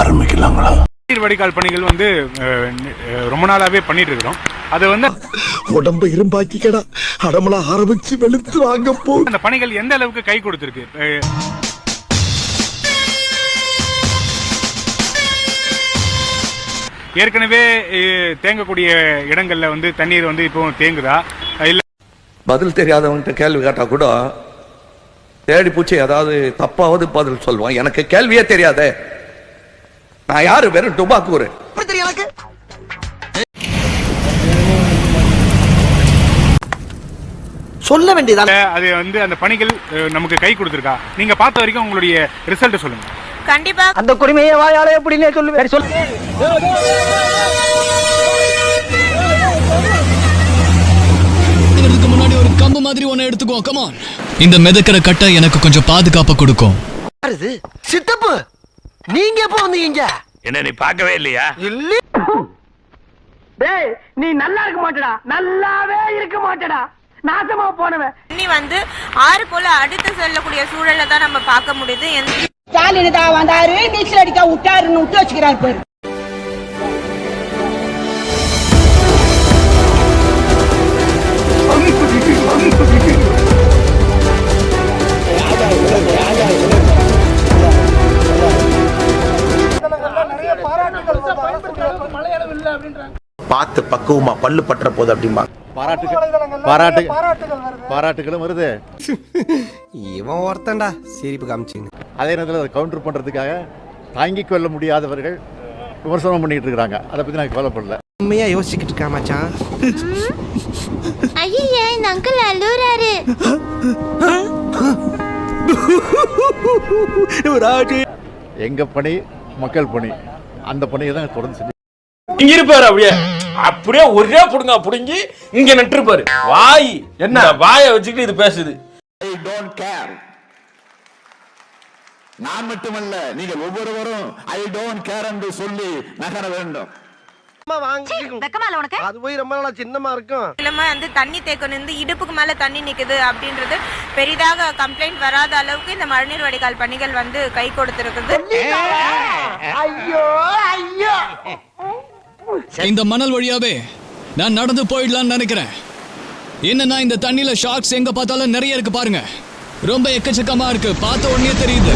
ஆரம்பிக்கலாங்களா? நீர் வடிகால் பணிகள் வந்து ரொம்ப நாளாவே பண்ணிட்டு இருக்கிறோம் அது வந்து உடம்ப இரும்பாக்கிக்கடா. அடமலா ஆரம்பிச்சு வெளுத்து வாங்க போ. அந்த பணிகள் எந்த அளவுக்கு கை கொடுத்திருக்கு? ஏற்கனவே தேங்கக்கூடிய இடங்கள்ல வந்து தண்ணீர் வந்து இப்போ தேங்குதா? இல்ல பதில் தெரியாதவன்கிட்ட கேள்வி கேட்டா கூட தேடி பூச்சி ஏதாவது தப்பாவது பதில் சொல்லுவான். எனக்கு கேள்வியே தெரியாதே. நான் யாரு வெறும் டுபாக்கூரு சொல்ல வேண்டியதான அது வந்து அந்த பணிகள் நமக்கு கை கொடுத்திருக்கா? நீங்க பார்த்த வரைக்கும் உங்களுடைய ரிசல்ட் சொல்லுங்க. கண்டிப்பா. அந்த குடிமையை வாயால எப்படின்னே சொல்லு. சொல்லு முன்னாடி ஒரு கம்பு மாதிரி ஒண்ணு எடுத்துக்கோ கமான் இந்த மிதக்கிற கட்டை எனக்கு கொஞ்சம் பாதுகாப்பை கொடுக்கும். சித்தப்பு! நீங்க எப்ப வந்தீங்க? என்ன நீ பார்க்கவே இல்லையா? இல்ல டேய் நீ நல்லா இருக்க மாட்டடா. நல்லாவே இருக்க மாட்டடா. நாசமா போனவன். தண்ணி வந்து ஆறு போல அடுத்து செல்லக்கூடிய சூழலை தான் நம்ம பார்க்க முடியுது. எந்த ஸ்டாலின் தான் வந்தாரு நீச்சல் அடிக்க விட்டாருன்னு விட்டு வச்சுக்கிறாரு பேரு. பார்த்து பக்குவமா பல்லு பற்ற போது அப்படிம்பா பாராட்டு பாராட்டுகளும் வருது. இவன் ஒருத்தன்டா. சிரிப்பு காமிச்சிங்க அதே நேரத்தில் அதை கவுண்டர் பண்றதுக்காக தாங்கிக் கொள்ள முடியாதவர்கள் விமர்சனம் பண்ணிட்டு இருக்காங்க அதை பத்தி நான் கவலைப்படல. உண்மையா யோசிச்சுக்கிட்டு இருக்கா மச்சான்? ஐயா இந்த அங்கிள் அழுறாரு எங்க பணி? மக்கள் பணி. அந்த பணியை தான் தொடர்ந்து செஞ்சு இருப்பாரு அப்படியே. அப்படியே ஒரே புடுங்க புடுங்கி இங்க நட்டுருப்பாரு வாய் என்ன? வாயை வச்சுக்கிட்டு இது பேசுது. நான் மட்டுமல்ல நீங்கள் ஒவ்வொருவரும் ஐ டோன்ட் கேர் என்று சொல்லி நகர வேண்டும். அது போய் ரொம்ப நாளா சின்னமா இருக்கும். இல்லாம வந்து தண்ணி நின்று இடுப்புக்கு மேல தண்ணி நிக்குது அப்படின்றது பெரிதாக கம்ப்ளைண்ட் வராத அளவுக்கு இந்த மழைநீர் வடிகால் பணிகள் வந்து கை கொடுத்திருக்குது. ஐயோ ஐயோ. இந்த மணல் வழியாவே நான் நடந்து போயிடலாம்னு நினைக்கிறேன். என்னன்னா இந்த தண்ணியில ஷார்க்ஸ் எங்க பார்த்தாலும் நிறைய இருக்கு பாருங்க. ரொம்ப எக்கச்சக்கமா இருக்கு. பார்த்த உடனே தெரியுது.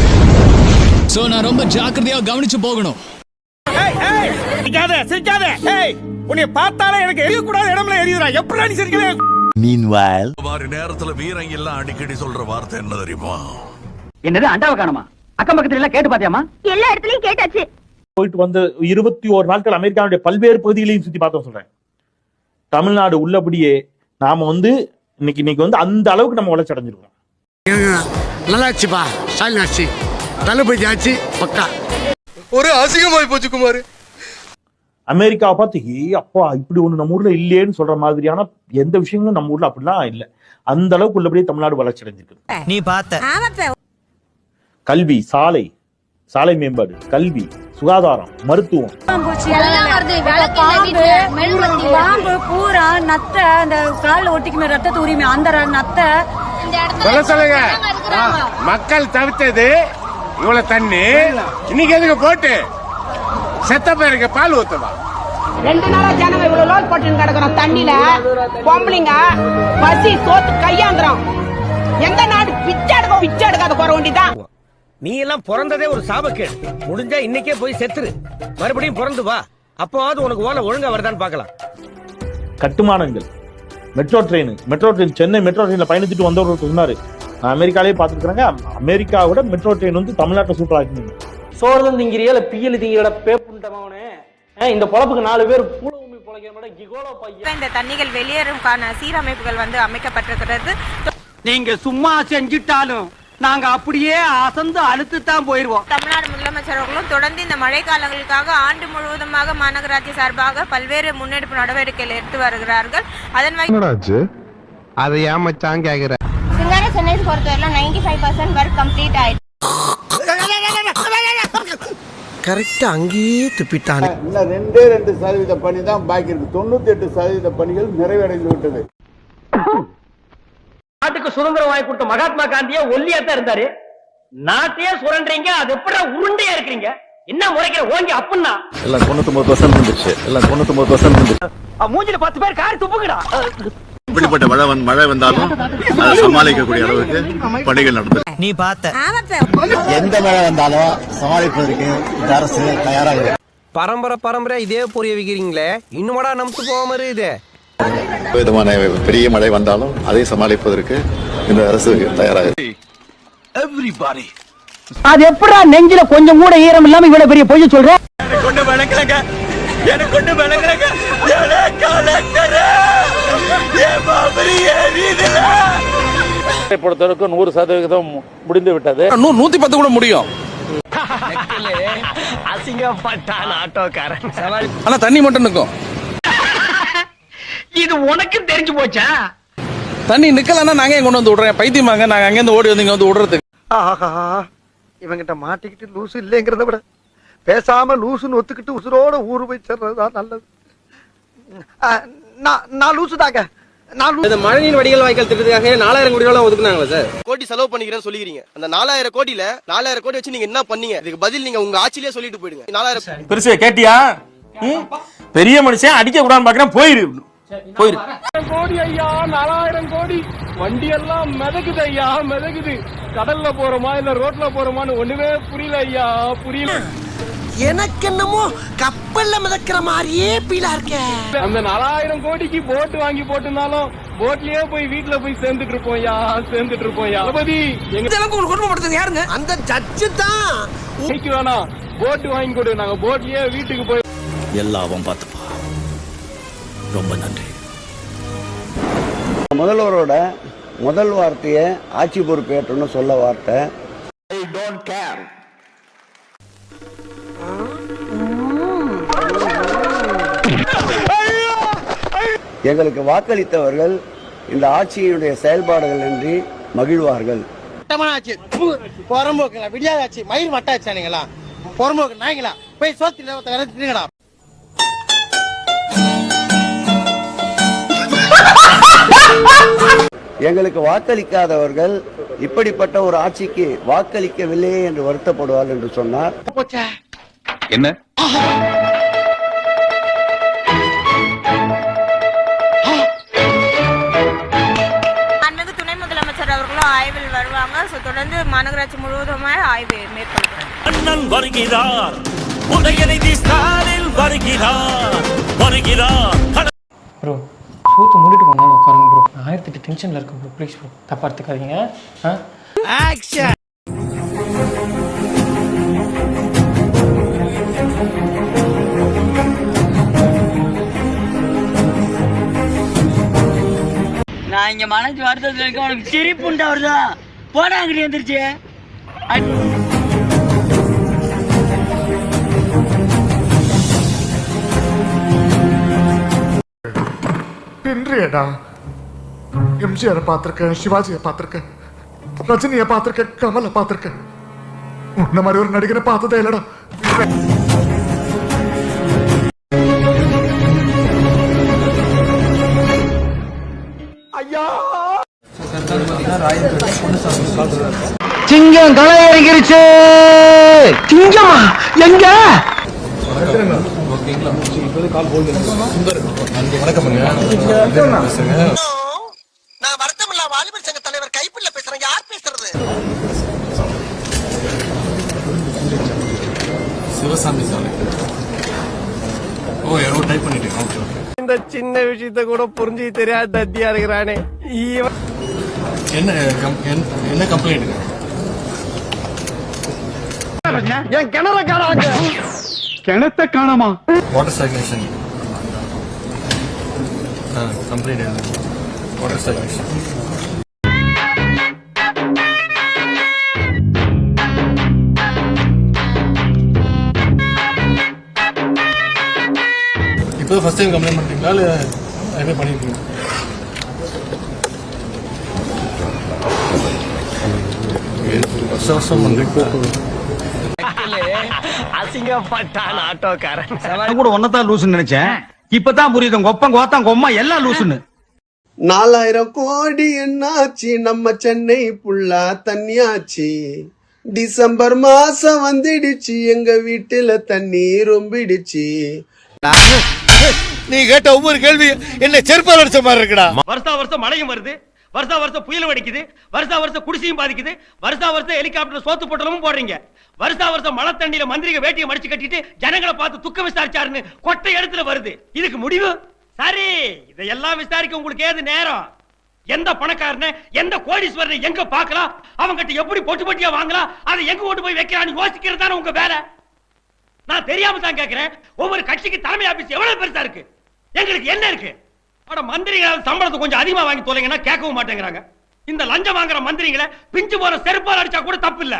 சோ நான் ரொம்ப ஜாக்கிரதையா கவனிச்சு போகணும். உன்னை பார்த்தாலே எனக்கு எரியக்கூடாத இடம்ல எரியுதுடா. எப்படி நீ சிரிக்கிறேன் மாதிரி நேரத்துல வீரங்க எல்லாம் அடிக்கடி சொல்ற வார்த்தை என்ன தெரியுமா? என்னது அண்டாவை காணுமா? அக்கம் பக்கத்துல எல்லாம் கேட்டு பாத்தியாமா எல்லா இடத்துலயும் கேட்டாச்சு. போயிட்டு வந்து இருபத்தி ஒரு நாட்கள் அமெரிக்காவுடைய பல்வேறு பகுதிகளையும் சுத்தி பார்த்தோம் சொல்றேன். தமிழ்நாடு உள்ளபடியே நாம வந்து இன்னைக்கு இன்னைக்கு வந்து அந்த அளவுக்கு நம்ம வளர்ச்சி அடைஞ்சிருக்கோம். நல்லாச்சுப்பா. ஸ்டாலின் ஆச்சு தளபதி ஆச்சு பக்கா. ஒரு அசிங்கமாய் போச்சு குமார். அமெரிக்காவை பார்த்து ஏ அப்பா இப்படி ஒண்ணு நம்ம ஊர்ல இல்லையேன்னு சொல்ற மாதிரியான எந்த விஷயங்களும் நம்ம ஊர்ல அப்படிலாம் இல்ல. அந்த அளவுக்கு உள்ளபடியே தமிழ்நாடு வளர்ச்சி அடைஞ்சிருக்கு. நீ பார்த்த. கல்வி சாலை சாலை மேம்பாடு கல்வி சுகாதாரம் மருத்துவம். பாம்பு பூரா நத்த அந்த கால்ல ஒட்டிக்குமே ரத்தத்தை உரிமை அந்த நத்த. சொல்ல சொல்லுங்க. மக்கள் தவிர்த்தது இவ்வளவு தண்ணி. இன்னைக்கு எதுக்கு போட்டு? செத்த பேருக்கு பால் ஊத்துவா? ரெண்டு நாளா ஜனங்க இவ்வளவு லோல் போட்டு கிடக்குறோம். தண்ணியில பொம்பளைங்க பசி சோத்து கையாந்துறோம். எந்த நாடு பிச்சை எடுக்க பிச்சை எடுக்காத குறை வேண்டிதான். நீ எல்லாம் பிறந்ததே ஒரு சாபக்கேடு. முடிஞ்சா இன்னைக்கே போய் செத்துரு. மறுபடியும் பிறந்து வா. அப்போவாவது உனக்கு ஓலை ஒழுங்கா வருதான்னு பார்க்கலாம். கட்டுமானங்கள். Metro train. Metro train Chennai metro ட்ரெயின்ல பயணிச்சுட்டு வந்தவர் சொன்னாரு. நான் அமெரிக்காலே பார்த்துருக்காங்க அமெரிக்காவோட மெட்ரோ ட்ரெயின் வந்து தமிழ்நாட்டை சூப்பரா ஆக்கி சோறுதல் திங்கிறியல பியல் திங்கிற பேப்புண்டமாவனே. இந்த பொழப்புக்கு நாலு பேர் பூல உமி பொழைக்கிற மாதிரி கிகோலோ பையன். இந்த தண்ணிகள் வெளியேறும்கான சீரமைப்புகள் வந்து அமைக்கப்பட்டிருக்கிறது. நீங்க சும்மா செஞ்சிட்டாலும் நாங்க அப்படியே அசந்து அழுத்து தான் போயிருவோம். தமிழ்நாடு முதலமைச்சர் அவர்களும் தொடர்ந்து இந்த மழை காலங்களுக்காக ஆண்டு முழுவதுமாக மாநகராட்சி சார்பாக பல்வேறு முன்னெடுப்பு நடவடிக்கைகள் எடுத்து வருகிறார்கள். அதன் வகை அதை ஏமாச்சான் கேக்குற? சிங்கார சென்னை பொறுத்தவரையிலும் ninety five percent work complete ஆயிடுச்சு. கரெக்டா அங்கேயே துப்பிட்டானே. இன்னும் ரெண்டே ரெண்டு சதவீத பணி தான் பாக்கி இருக்கு. தொண்ணூத்தி எட்டு சதவீத பணிகள் நிறைவடைந்து விட்டது. நாட்டுக்கு சுதந்திரம் வாங்கி கொடுத்த மகாத்மா காந்தியே ஒல்லியா தான் இருந்தாரு. நாட்டையே சுரண்டுறீங்க அது எப்படி உருண்டையா இருக்கிறீங்க? என்ன முறைக்கிற ஓங்கி அப்புன்னா எல்லாம் தொண்ணூத்தொம்பது பர்சன்ட் இருந்துச்சு எல்லாம் தொண்ணூத்தொம்பது பர்சன்ட் இருந்துச்சு மூஞ்சில பத்து பேர் காரி துப்புங்கடா. இப்படிப்பட்ட மழை வந்து மழை வந்தாலும் அதை சமாளிக்கக்கூடிய அளவுக்கு பணிகள் நடந்தது நீ பார்த்த. எந்த மழை வந்தாலும் சமாளிப்பதற்கு இந்த அரசு தயாராக இருக்கு. பரம்பரை பரம்பரை இதே புரிய வைக்கிறீங்களே. இன்னுமாடா நம்பிட்டு போகாம இருக்குது. விதமான பெரிய மழை வந்தாலும் அதை சமாளிப்பதற்கு இந்த அரசு தயாராக இருக்கு. அது எப்படா நெஞ்சில கொஞ்சம் கூட ஈரம் இல்லாம இவ்வளவு பெரிய பொய்ய சொல்ற? பொறுத்தவரைக்கும் நூறு சதவீதம் முடிந்து விட்டது. நூத்தி பத்து கூட முடியும். அசிங்கப்பட்டான் ஆட்டோக்காரன். ஆனா தண்ணி மட்டும் நிற்கும். இது உனக்கு தெரிஞ்சு போச்சா? தண்ணி நிக்கலன்னா நாங்க ஏன் கொண்டு வந்து விடுறேன்? பைத்தியமாங்க. நாங்க அங்கேருந்து ஓடி வந்து இங்க வந்து விடுறதுக்கு. ஆஹா. இவங்கிட்ட மாட்டிக்கிட்டு லூசு இல்லைங்கிறத விட பேசாம லூசுன்னு ஒத்துக்கிட்டு உசுரோட ஊரு போய் சேர்றதுதான் நல்லது. நான் நான் லூசு தாங்க நான் இந்த மழைநீர் வடிகள் வாய்க்கால் திட்டத்துக்காக நாலாயிரம் கோடி ரூபாய் ஒதுக்குனாங்களா சார்? கோடி செலவு பண்ணிக்கிறேன்னு சொல்லிக்கிறீங்க. அந்த நாலாயிரம் கோடியில நாலாயிரம் கோடி வச்சு நீங்க என்ன பண்ணீங்க? இதுக்கு பதில் நீங்க உங்க ஆட்சியிலே சொல்லிட்டு போயிடுங்க. நாலாயிரம் பெருசு கேட்டியா? ம்? பெரிய மனுஷன் அடிக்க கூடாதுன்னு பாக்குறேன் போயிரு. போயிரு. கோடி ஐயா நாலாயிரம் கோடி. வண்டி எல்லாம் மிதக்குது ஐயா மிதக்குது. கடல்ல போறோமா இல்ல ரோட்ல போறோமான்னு ஒண்ணுமே புரியல ஐயா புரியல. எனக்கு என்னமோ கப்பல்ல மிதக்கிற மாதிரியே பீலா இருக்கே. அந்த நாலாயிரம் கோடிக்கு போட் வாங்கி போட்டிருந்தாலும் போட்லயே போய் வீட்டுல போய் சேர்ந்துட்டு இருப்போம் ஐயா சேர்ந்துட்டு இருப்போம் ஐயா. தளபதி எங்க உங்களுக்கு குடும்பப்படுத்துறது யாருங்க? அந்த ஜட்ஜு தான். வேணாம். போட் வாங்கி கொடு நாங்க போட்லயே வீட்டுக்கு போய் எல்லாவும் பார்த்துப்பா ரொம்ப நன்றி. முதல்வரோட முதல் வார்த்தையை ஆட்சி பொறுப்பேற்றணும்னு சொல்ல வார்த்தை. ஐ டோன்ட் கேர் எங்களுக்கு வாக்களித்தவர்கள் இந்த ஆட்சியினுடைய செயல்பாடுகள் என்று மகிழ்வார்கள். புறம்போக்கு விடியாதாச்சு. மயில் மட்டாச்சானுங்களா புறம்போக்கு நாய்ங்களா போய் சோத்துல தின்னுங்கடா எங்களுக்கு வாக்களிக்காதவர்கள் இப்படிப்பட்ட ஒரு ஆட்சிக்கு வாக்களிக்கவில்லையே என்று வருத்தப்படுவார்கள் என்று சொன்னார். என்ன? அன்னைக்கு துணை முதலமைச்சர் அவர்களும் ஆய்வில் வருவாங்க. ஸோ தொடர்ந்து மாநகராட்சி முழுவதுமாக ஆய்வு மேற்கொள்கிறார் அண்ணன் வருகிறார். உதயநிதி ஸ்டாலின் வருகிறார். வருகிறார். ப்ரோ சூத்து மூடிட்டு போங்க உட்காருங்க ப்ரோ ஆயிரத்தி டென்ஷனில் டென்ஷன்ல இருக்கு ப்ரோ ப்ளீஸ் ப்ரோ தப்பா எடுத்துக்காதீங்க. ஆக்ஷன் நான் இங்க மனசு வருத்தத்துல இருக்க உனக்கு சிரிப்புண்டா வருதா? போடா அங்கிட்டு எந்திரிச்சு. பின்றியடா எம்ஜிஆரை பார்த்திருக்கேன் சிவாஜியை பார்த்திருக்கேன் ரஜினியை பார்த்திருக்கேன் கமலை பார்த்திருக்கேன். உன்ன மாதிரி ஒரு நடிகரை பார்த்ததே இல்லடா. சிங்கம் களை இறங்கிருச்சு சிங்கமா எங்க? நான் வருத்தமில்லா வாலிபர் சங்க தலைவர் கைப்பிள்ள பேசுறேன். யார் பேசுறது? இந்த சின்ன விஷயத்த கூட புரிஞ்சு தெரியாத தத்தியா இருக்கிறானே. இவன் என் கிணற காராங்க கிணத்த காணாமா? Water stagnation complaint water stagnation இப்போ ஃபர்ஸ்ட் டைம் கம்ப்ளைண்ட் பண்ணுறீங்களா இல்லை என்ன பண்ணியிருக்கீங்க வருஷம் வருஷம் பண்ணுறீங்க அசிங்கப்பட்டான் ஆட்டோக்காரன். கூட ஒன்னதான் லூசுன்னு நினைச்சேன். இப்பதான் புரியுது. உங்க ஒப்பம் கோத்தம் கொம்மா எல்லாம் லூசுன்னு. நாலாயிரம் கோடி என்னாச்சு? நம்ம சென்னை புள்ளா தண்ணியாச்சு. டிசம்பர் மாசம் வந்துடுச்சு. எங்க வீட்டுல தண்ணி ரொம்பிடுச்சு. நீ கேட்ட ஒவ்வொரு கேள்வி என்ன செருப்பால் அடிச்ச மாதிரி இருக்குடா. வருஷா வருஷம் மழையும் வருது. வருஷா வருஷம் புயலும் அடிக்குது வருஷா வருஷம் குடிசையும் பாதிக்குது வருஷா வருஷம் ஹெலிகாப்டர் சோத்து பொட்டலமும் போடுறீங்க. வருஷா வருஷம் மழை தண்ணியில மந்திரிக வேட்டியை மடிச்சு கட்டிட்டு ஜனங்களை பார்த்து துக்கம் விசாரிச்சாருன்னு கொட்டை இடத்துல வருது. இதுக்கு முடிவு? சரி இதையெல்லாம் விசாரிக்க உங்களுக்கு ஏது நேரம்? எந்த பணக்காரன எந்த கோடீஸ்வரனை எங்க பார்க்கலாம்? அவங்ககிட்ட எப்படி பொட்டு பொட்டியா வாங்கலாம்? அதை எங்க கொண்டு போய் வைக்கிறான்னு யோசிக்கிறது தானே உங்க வேலை? நான் தெரியாம தான் கேட்கிறேன் ஒவ்வொரு கட்சிக்கு தலைமை ஆபீஸ் எவ்வளவு பெருசா இருக்கு? எங்களுக்கு என்ன இருக்கு? ஆனா மந்திரிகளால் சம்பளத்தை கொஞ்சம் அதிகமா வாங்கி தொலைங்கன்னா கேட்கவும் மாட்டேங்கிறாங்க. இந்த லஞ்சம் வாங்குற மந்திரிகளை பிஞ்சு போற செருப்பால் அடிச்சா கூட தப்பு இல்லை